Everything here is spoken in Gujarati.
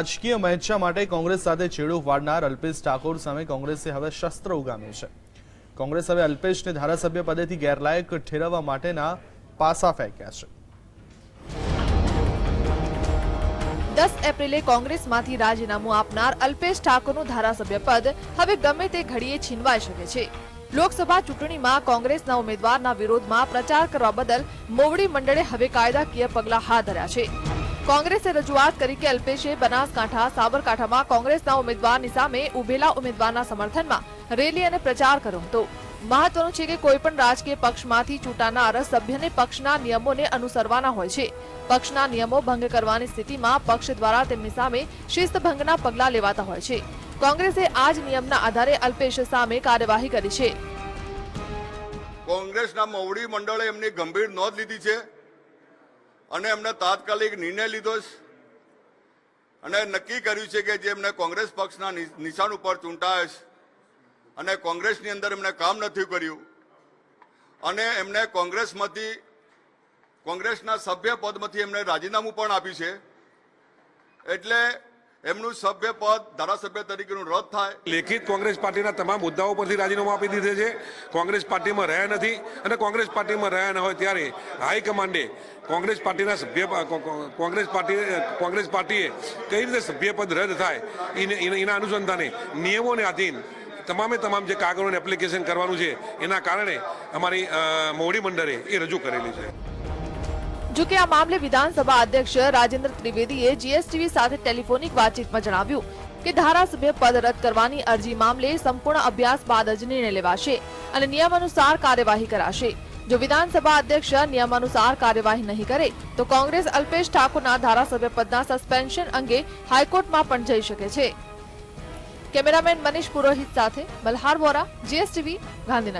રાજકીય મહેચ્છા માટે કોંગ્રેસ સાથે છેડો વાળનાર અલ્પેશ ઠાકોર સામે કોંગ્રેસે હવે શસ્ત્ર ઉગામ્યું છે. કોંગ્રેસ હવે અલ્પેશને ધારાસભ્ય પદેથી ગેરલાયક ઠેરવવા માટેના પાસા ફેંક્યા છે. દસ એપ્રિલે કોંગ્રેસમાંથી રાજીનામું આપનાર અલ્પેશ ઠાકોરનું ધારાસભ્ય પદ હવે ગમે તે ઘડીએ છીનવાઈ શકે છે. લોકસભા ચૂંટણીમાં કોંગ્રેસના ઉમેદવારના વિરોધમાં પ્રચાર કરવા બદલ મોવડી મંડળે હવે કાયદાકીય પગલાં હાથ ધર્યા છે. કોંગ્રેસે રજૂઆત કરી કે અલ્પેશે બનાસકાંઠા, સાબરકાંઠામાં કોંગ્રેસના ઉમેદવારની સામે ઉભેલા ઉમેદવારના સમર્થનમાં રેલી અને પ્રચાર કર્યો હતો. મહત્વનું છે કે કોઈપણ રાજકીય પક્ષમાંથી ચૂંટાનાર સભ્યને પક્ષના નિયમોને અનુસરવાના હોય છે. પક્ષના નિયમો ભંગ કરવાની સ્થિતિમાં પક્ષ દ્વારા તેમની સામે શિસ્તભંગના પગલાં લેવાતા હોય છે. કોંગ્રેસે આ જ નિયમના આધારે અલ્પેશ સામે કાર્યવાહી કરી છે. કોંગ્રેસના મોવડી મંડળે એમની ગંભીર નોંધ લીધી છે. અને એમને તાત્કાલિક નિર્ણય લીધો છે. અને નક્કી કર્યું છે કે જે એમને કોંગ્રેસ પક્ષના નિશાન ઉપર ચૂંટાયા છે. અને કોંગ્રેસની અંદર એમને કામ નથી કર્યું. અને એમને કોંગ્રેસમાંથી, કોંગ્રેસના સભ્ય પદમાંથી એમને રાજીનામું પણ આપ્યું છે. એટલે એમનું સભ્ય પદ ધારાસભ્ય તરીકેનું રદ થાય. લેખિત કોંગ્રેસ પાર્ટીના તમામ મુદ્દાઓ પરથી રાજીનામું આપી દીધે છે. કોંગ્રેસ પાર્ટીમાં રહ્યા નથી. અને કોંગ્રેસ પાર્ટીમાં રહ્યા ન હોય ત્યારે હાઈકમાન્ડે કોંગ્રેસ પાર્ટીના સભ્ય કોંગ્રેસ પાર્ટી કોંગ્રેસ પાર્ટીએ કઈ રીતે સભ્યપદ રદ થાય એને અનુસંધાને નિયમોને આધીન તમામે તમામ જે કાગળોને એપ્લિકેશન કરવાનું છે, એના કારણે અમારી મોડી મંડળે એ રજૂ કરેલી છે. જો કે આ મામલે વિધાનસભા અધ્યક્ષ રાજેન્દ્ર ત્રિવેદીએ જીએસટીવી સાથે ટેલિફોનિક વાતચીતમાં જણાવ્યું કે ધારાસભ્ય પદ રદ કરવાની અરજી મામલે સંપૂર્ણ અભ્યાસ બાદ જ નિર્ણય લેવાશે અને નિયમ અનુસાર કાર્યવાહી કરાશે. જો વિધાનસભા અધ્યક્ષ નિયમ અનુસાર કાર્યવાહી નહીં કરે તો કોંગ્રેસ અલ્પેશ ઠાકોરના ધારાસભ્ય પદના સસ્પેન્શન અંગે હાઈકોર્ટમાં પણ જઈ શકે છે કેમેરામેન મનીષ પુરોહિત સાથે મલ્હાર વોરા જીએસટીવી ગાંધીનગર